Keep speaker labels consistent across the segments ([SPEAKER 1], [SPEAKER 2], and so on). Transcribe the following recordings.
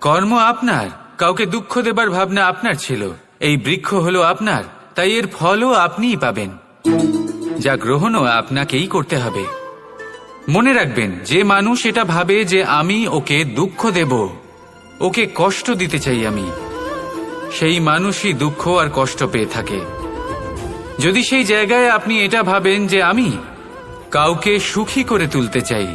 [SPEAKER 1] কর্ম আপনার। কাউকে দুঃখ দেবার ভাবনা আপনার ছিল। এই বৃক্ষ হলো আপনার। তাই এর ফলও আপনিই পাবেন। যা গ্রহণও আপনাকেই করতে হবে। মনে রাখবেন, যে মানুষ এটা ভাবে যে আমি ওকে দুঃখ দেব। ওকে কষ্ট দিতে চাই আমি। সেই মানুষই দুঃখ আর কষ্ট পেয়ে থাকে। যদি সেই জায়গায় আপনি এটা ভাবেন যে আমি কাউকে সুখী করে তুলতে চাই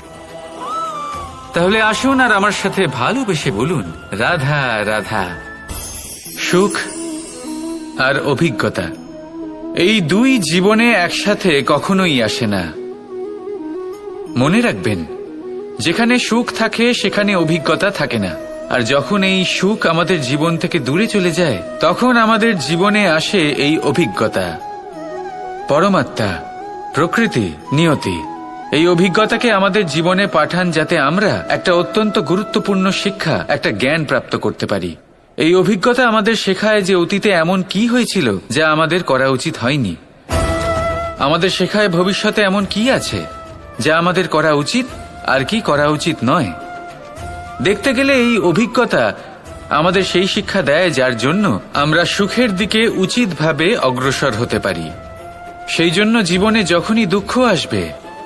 [SPEAKER 1] তাহলে আসুন আর আমার সাথে ভালোবেসে বলুন, রাধা রাধা। সুখ আর অভিজ্ঞতা, এই দুই জীবনে একসাথে কখনোই আসে না। মনে রাখবেন, যেখানে সুখ থাকে, সেখানে অভিজ্ঞতা থাকে না। আর যখন এই সুখ আমাদের জীবন থেকে দূরে চলে যায়, তখন আমাদের জীবনে আসে এই অভিজ্ঞতা। পরমাত্মা, প্রকৃতি, নিয়তি। এই অভিজ্ঞতাকে আমাদের জীবনে পাঠান যাতে আমরা একটা অত্যন্ত গুরুত্বপূর্ণ শিক্ষা, একটা জ্ঞান প্রাপ্ত করতে পারি। এই অভিজ্ঞতা আমাদের শেখায় যে অতীতে এমন কি হয়েছিল যা আমাদের করা উচিত হয়নি। আমাদের শেখায় ভবিষ্যতে এমন কি আছে যা আমাদের করা উচিত আর কি করা উচিত নয়। দেখতে গেলে এই অভিজ্ঞতা আমাদের সেই শিক্ষা দেয় যার জন্য আমরা সুখের দিকে উচিতভাবে অগ্রসর হতে পারি। সেই জন্য জীবনে যখনই দুঃখ আসবে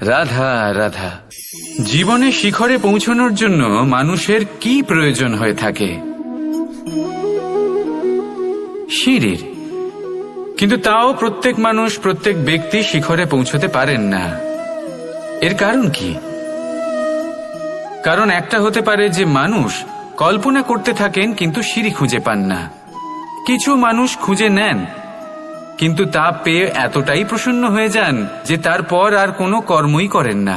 [SPEAKER 1] রাধা রাধা। জীবনে শিখরে পৌঁছানোর জন্য মানুষের কি প্রয়োজন হয়ে থাকে? সিঁড়ির কিন্তু তাও প্রত্যেক মানুষ, প্রত্যেক ব্যক্তি শিখরে পৌঁছতে পারেন না। এর কারণ কি? কারণ একটা হতে পারে যে মানুষ কল্পনা করতে থাকেন, কিন্তু সিঁড়ি খুঁজে পান না। কিছু মানুষ খুঁজে নেন কিন্তু তা পেয়ে এতটাই প্রসন্ন হয়ে যান যে তারপর আর কোনো কর্মই করেন না।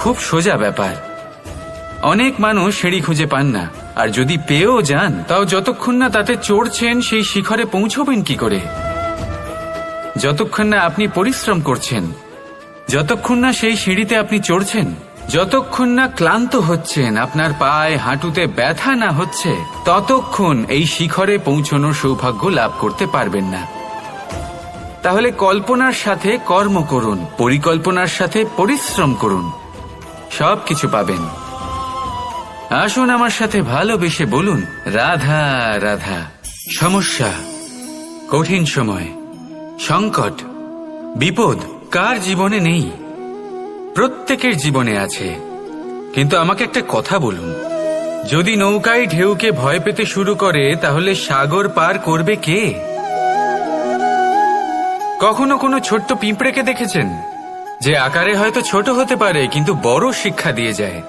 [SPEAKER 1] খুব সোজা ব্যাপার। অনেক মানুষ সিঁড়ি খুঁজে পান না, আর যদি পেয়েও যান, তাও যতক্ষণ না তাতে চড়ছেন সেই শিখরে পৌঁছবেন কি করে? যতক্ষণ না আপনি পরিশ্রম করছেন, যতক্ষণ না সেই সিঁড়িতে আপনি চড়ছেন, যতক্ষণ না ক্লান্ত হচ্ছেন, আপনার পায়ে হাঁটুতে ব্যথা না হচ্ছে, ততক্ষণ এই শিখরে পৌঁছনোর সৌভাগ্য লাভ করতে পারবেন না। তাহলে কল্পনার সাথে কর্ম করুন, পরিকল্পনার সাথে পরিশ্রম করুন। সব কিছু পাবেন। আসুন আমার সাথে ভালোবেসে বলুন, রাধা রাধা। সমস্যা, কঠিন সময়, সংকট, বিপদ কার জীবনে নেই? প্রত্যেকের জীবনে আছে। কিন্তু আমাকে একটা কথা বলুন। যদি নৌকায় ঢেউকে ভয় পেতে শুরু করে, তাহলে সাগর পার করবে কে? কখনো কোনো ছোট্ট পিঁপড়েকে দেখেছেন? যে আকারে হয়তো ছোট হতে পারে, কিন্তু বড় শিক্ষা দিয়ে যায়।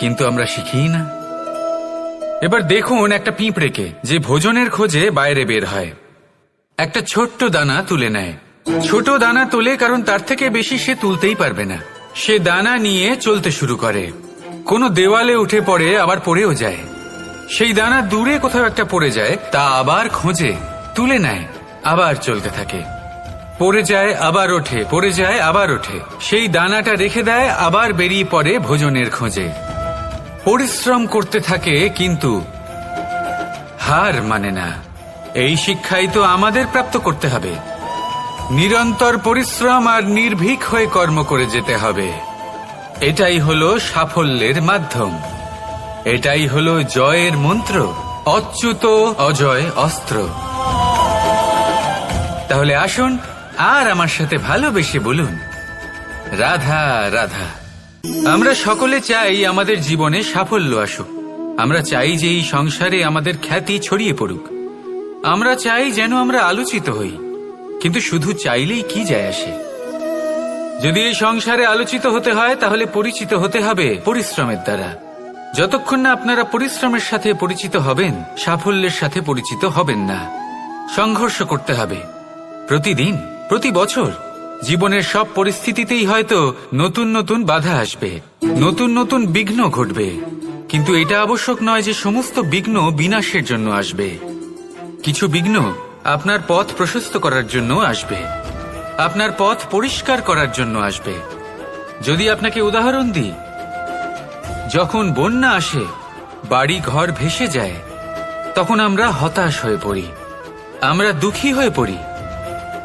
[SPEAKER 1] কিন্তু আমরা শিখিই না। এবার দেখুন একটা পিঁপড়েকে, যে ভোজনের খোঁজে বাইরে বের হয়। একটা ছোট্ট দানা তুলে নেয়। ছোট দানা তোলে কারণ তার থেকে বেশি সে তুলতেই পারবে না। সে দানা নিয়ে চলতে শুরু করে। কোনো দেওয়ালে উঠে পড়ে, আবার পড়েও যায়। সেই দানা দূরে কোথাও একটা পড়ে যায়, তা আবার খোঁজে, তুলে নেয়, আবার চলতে থাকে। পড়ে যায়, আবার ওঠে, পড়ে যায়, আবার ওঠে। সেই দানাটা রেখে দেয়, আবার বেরিয়ে পড়ে ভোজনের খোঁজে। পরিশ্রম করতে থাকে, কিন্তু হার মানে না। এই শিক্ষাই তো আমাদের প্রাপ্ত করতে হবে। নিরন্তর পরিশ্রম আর নির্ভীক হয়ে কর্ম করে যেতে হবে। এটাই হলো সাফল্যের মাধ্যম। এটাই হলো জয়ের মন্ত্র, অচ্যুত অজয় অস্ত্র। তাহলে আসুন আর আমার সাথে ভালোবেসে বলুন। রাধা রাধা। আমরা সকলে চাই আমাদের জীবনে সাফল্য আসুক। আমরা চাই যে এই সংসারে আমাদের খ্যাতি ছড়িয়ে পড়ুক। আমরা চাই যেন আমরা আলোচিত হই। কিন্তু শুধু চাইলেই কি যায় আসে? যদি এই সংসারে আলোচিত হতে হয়, তাহলে পরিচিত হতে হবে পরিশ্রমের দ্বারা। যতক্ষণ না আপনারা পরিশ্রমের সাথে পরিচিত হবেন, সাফল্যের সাথে পরিচিত হবেন না। সংঘর্ষ করতে হবে প্রতিদিন। প্রতি বছর জীবনের সব পরিস্থিতিতেই হয়তো নতুন নতুন বাধা আসবে, নতুন নতুন বিঘ্ন ঘটবে। কিন্তু এটা আবশ্যক নয় যে সমস্ত বিঘ্ন বিনাশের জন্য আসবে। কিছু বিঘ্ন আপনার পথ প্রশস্ত করার জন্য আসবে, আপনার পথ পরিষ্কার করার জন্য আসবে। যদি আপনাকে উদাহরণ দিই, যখন বন্যা আসে, বাড়ি ঘর ভেসে যায়, তখন আমরা হতাশ হয়ে পড়ি, আমরা দুঃখী হয়ে পড়ি।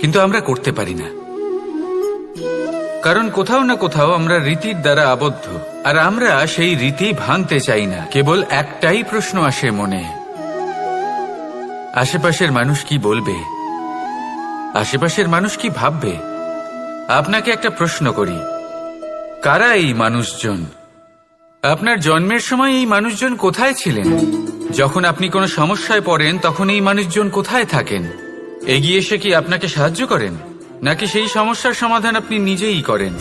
[SPEAKER 1] কিন্তু আমরা করতে পারি না। কারণ কোথাও না কোথাও আমরা রীতির দ্বারা আবদ্ধ। আর আমরা সেই রীতি ভাঙতে চাই না। কেবল একটাই প্রশ্ন আসে মনে। আশেপাশের মানুষ কি বলবে? আশেপাশের মানুষ কি ভাববে? আপনাকে একটা প্রশ্ন করি। কারা এই মানুষজন? আপনার জন্মের সময় এই মানুষজন কোথায় ছিলেন? যখন আপনি কোনো সমস্যায় পড়েন, তখন এই মানুষজন কোথায় থাকেন? এগিয়ে এসে কি আপনাকে সাহায্য করেন? নাকি সেই সমস্যার সমাধান আপনি নিজেই করেন?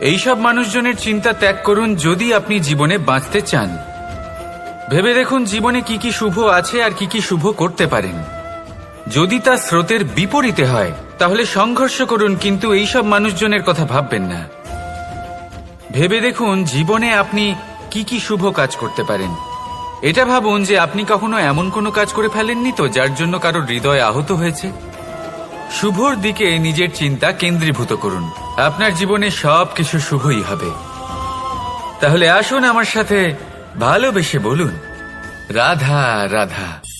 [SPEAKER 1] এইসব মানুষজনের চিন্তা ত্যাগ করুন যদি আপনি জীবনে বাঁচতে চান। ভেবে দেখুন জীবনে কি কি শুভ আছে আর কি কি শুভ করতে পারেন। যদি তা স্রোতের বিপরীতে হয়, তাহলে সংঘর্ষ করুন, কিন্তু এইসব মানুষজনের কথা ভাববেন না। ভেবে দেখুন জীবনে আপনি কি কি শুভ কাজ করতে পারেন। এটা ভাবুন যে আপনি কখনো এমন কোনো কাজ করে ফেলেননি তো যার জন্য কারও হৃদয় আহত হয়েছে? শুভর দিকে নিজের চিন্তা কেন্দ্রীভূত করুন। আপনার জীবনে সব কিছু শুভই হবে। তাহলে আসুন আমার সাথে ভালোবেসে বলুন, রাধা রাধা।